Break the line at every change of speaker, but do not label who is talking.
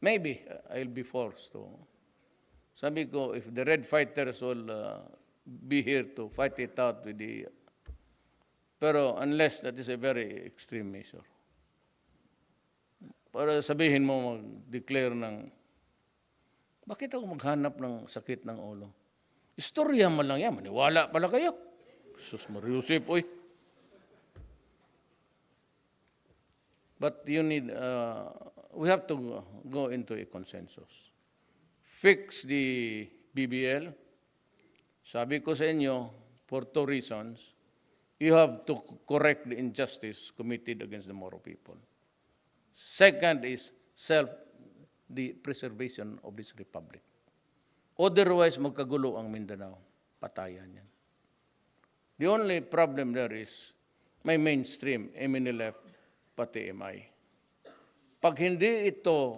maybe uh, I'll be forced to. Sabi ko, if the Red Fighters will uh, be here to fight it out with the... Pero unless that is a very extreme measure. Para sabihin mo mag-declare ng, bakit ako maghanap ng sakit ng ulo? Istorya man lang yan, maniwala pala kayo. Sus Mariusip, oy. But you need, uh, we have to go into a consensus. Fix the BBL. Sabi ko sa inyo, for two reasons. You have to correct the injustice committed against the Moro people. Second is self, the preservation of this republic. Otherwise, magkagulo ang Mindanao. Patayan yan. The only problem there is may mainstream, MNLF, pati MI. Pag hindi ito